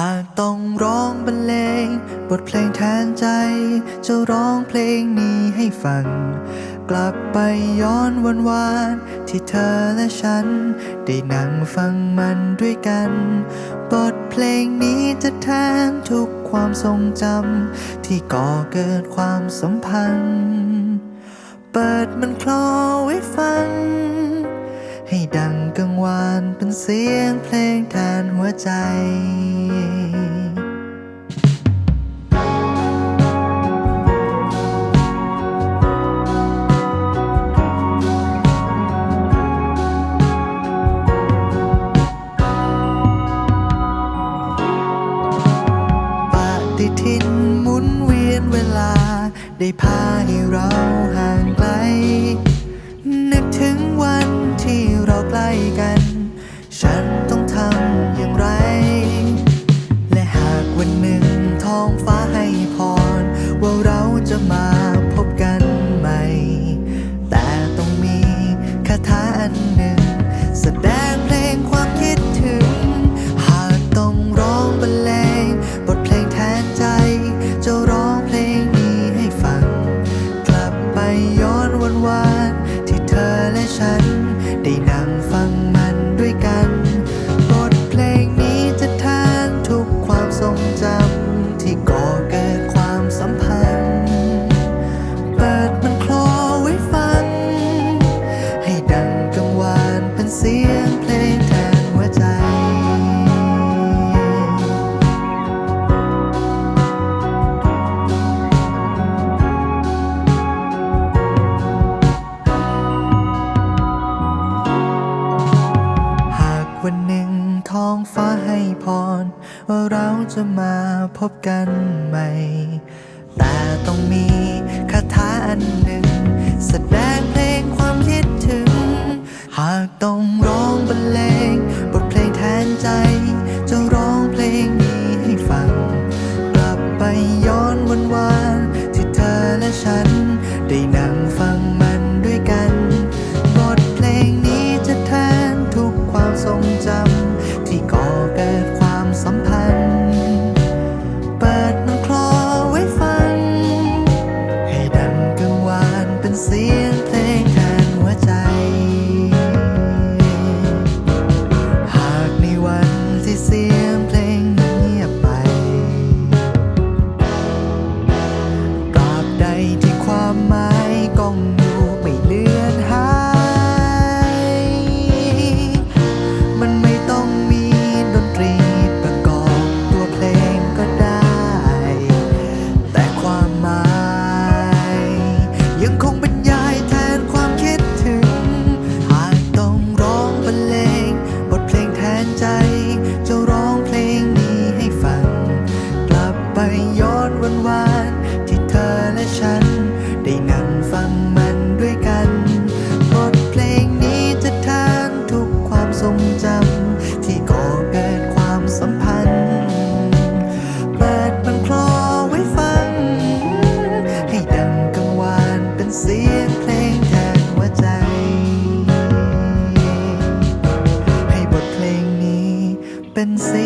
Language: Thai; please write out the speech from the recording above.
หากต้องร้องบรรเลง บทเพลงแทนใจ จะร้องเพลงนี้ให้ฟัง กลับไปย้อนวันวานที่เธอและฉัน ได้นั่งฟังมันด้วยกัน บทเพลงนี้จะแทนทุกความทรงจำที่ก่อเกิดความสัมพันธ์ เปิดมันคลอไว้ฟัง วานเป็นเสียงเพลงแทนหัวใจปฏิทินหมุนเวียนเวลาได้พาให้เรา งท้องฟ้าให้พร ว่าเราจะมาพบกันใหม่ แต่ต้องมีคาถาอันหนึ่ง แสดงเพลงความคิดถึง หากต้องร้องบรรเลง บทเพลงแทนใจ จะร้องเพลงนี้ให้ฟัง กลับไปย้อนวันวานที่เธอและฉัน ได้นั่งฟังมันด้วยกัน บทเพลงนี้จะแทนทุกความทรงจำ ใดที่ความหมายก้อง see